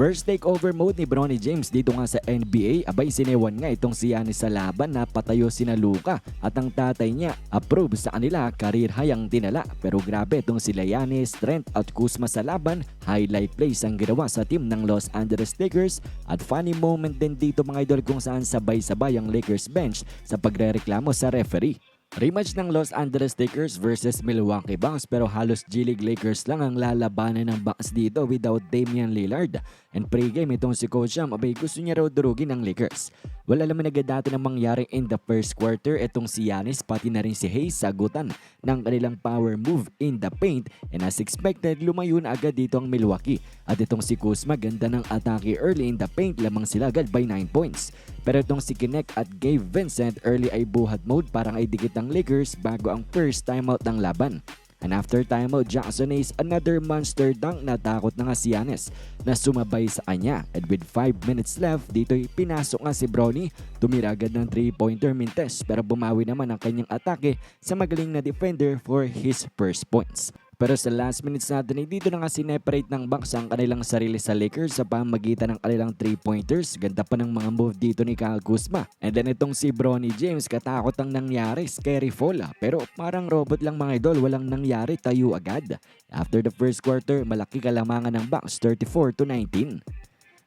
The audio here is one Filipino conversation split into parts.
First takeover mode ni Bronny James dito nga sa NBA, abay sinewan nga itong si Giannis sa laban na patayo sina Luka at ang tatay niya approve sa kanila career high ang dinala. Pero grabe itong sila Giannis, Trent at Kuzma sa laban, highlight plays ang ginawa sa team ng Los Angeles Lakers at funny moment din dito mga idol kung saan sabay-sabay ang Lakers bench sa pagrereklamo sa referee. Rematch ng Los Angeles Lakers versus Milwaukee Bucks pero halos G-League Lakers lang ang lalabanan ng Bucks dito without Damian Lillard. And pregame itong si Coach Sham, abay gusto niya raw durugin ng Lakers. Wala naman agad dati nang mangyari in the first quarter itong si Giannis pati na rin si Hayes sagutan ng kanilang power move in the paint and as expected lumayo na agad dito ang Milwaukee. At itong si Kuzma ganda ng atake early in the paint lamang sila agad by 9 points. Pero itong si Kinect at Gabe Vincent early ay buhat mode parang ay dikit ang Lakers bago ang first timeout ng laban. And after timeout, Jackson Hayes another monster dunk na takot na nga si Giannis na sumabay sa kanya. And with 5 minutes left, dito'y pinasok nga si Brownie. Tumira agad ng 3-pointer mintes pero bumawi naman ang kanyang atake sa magaling na defender for his first points. Pero sa last minutes natin ay dito na nga sineparate ng Bucks ang kanilang sarili sa Lakers sa pamagitan ng kanilang 3-pointers. Ganda pa ng mga move dito ni Kyle Kuzma. And then itong si Bronny James, katakot ang nangyari, scary fall ah. Pero parang robot lang mga idol, walang nangyari, tayo agad. After the first quarter, malaki kalamangan ng Bucks, 34 to 19.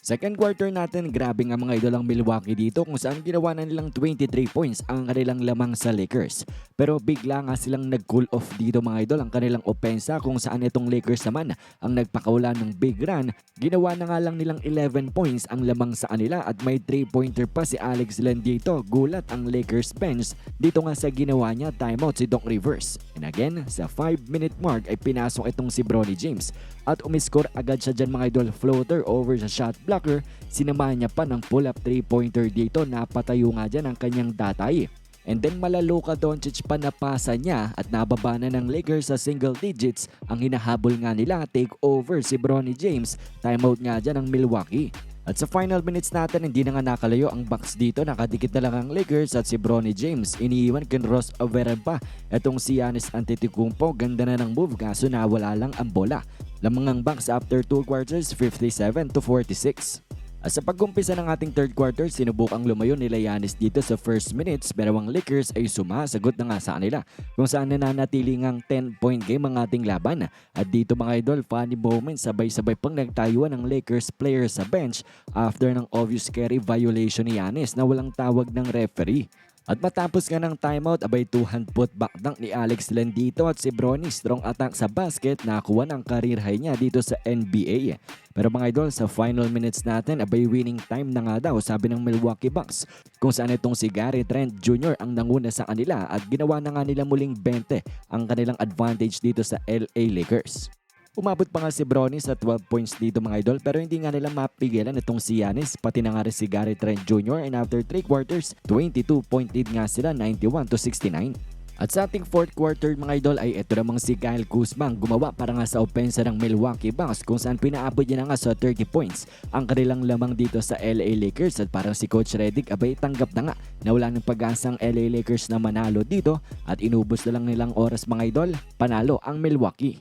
Second quarter natin, grabe nga mga idol ang Milwaukee dito kung saan ginawa na nilang 23 points ang kanilang lamang sa Lakers. Pero bigla nga silang nag-cool off dito mga idol ang kanilang opensa kung saan itong Lakers naman ang nagpakaula ng big run. Ginawa na nga lang nilang 11 points ang lamang sa kanila at may 3-pointer pa si Alex Len dito. Gulat ang Lakers bench dito nga sa ginawa niya timeout si Doc Rivers. And again, sa 5 minute mark ay pinasok itong si Bronny James at umiskor agad siya dyan mga idol floater over sa shot blocker. Sinamahan niya pa ng pull-up 3-pointer dito na patayo nga dyan ang kanyang datay. And then malaloka Doncic pa napasa niya at nababa na ng Lakers sa single digits ang hinahabol nga nila take over si Bronny James. Timeout nga dyan ng Milwaukee. At sa final minutes natin, hindi na nga nakalayo ang Bucks dito. Nakadikit na lang ang Lakers at si Bronny James. Iniiwan kay Ross Averan pa. Etong si Giannis Antetokounmpo, ganda na ng move kaso nawala lang ang bola. Lamang ang Bucks after 2 quarters, 57 to 46. Sa pag-umpisa ng ating third quarter, sinubukang lumayo nila Yanis dito sa first minutes pero ang Lakers ay sumasagot na nga sa kanila kung saan nananatili ngang 10-point game ang ating laban. At dito mga idol, funny moment, sabay-sabay pang nagtayuan ng Lakers player sa bench after ng obvious carry violation ni Yanis na walang tawag ng referee. At matapos nga ng timeout, abay two-hand put back dunk ni Alex Len dito at si Bronny strong attack sa basket nakakuha ng career high niya dito sa NBA. Pero mga idol, sa final minutes natin, abay winning time na nga daw sabi ng Milwaukee Bucks kung saan itong si Gary Trent Jr. ang nanguna sa kanila at ginawa na nga nila muling 20 ang kanilang advantage dito sa LA Lakers. Umabot pa nga si Bronny sa 12 points dito mga idol pero hindi nga nila mapigilan itong si Giannis pati na nga rin si Gary Trent Jr. and after 3 quarters 22 point lead nga sila 91 to 69. At sa ating fourth quarter mga idol ay ito namang si Kyle Kuzma ang gumawa para nga sa opensa ng Milwaukee Bucks kung saan pinaabot niya na nga sa 30 points ang kanilang lamang dito sa LA Lakers at parang si Coach Redick abay tanggap na nga na wala ng pag-asang LA Lakers na manalo dito at inubos na lang nilang oras mga idol panalo ang Milwaukee.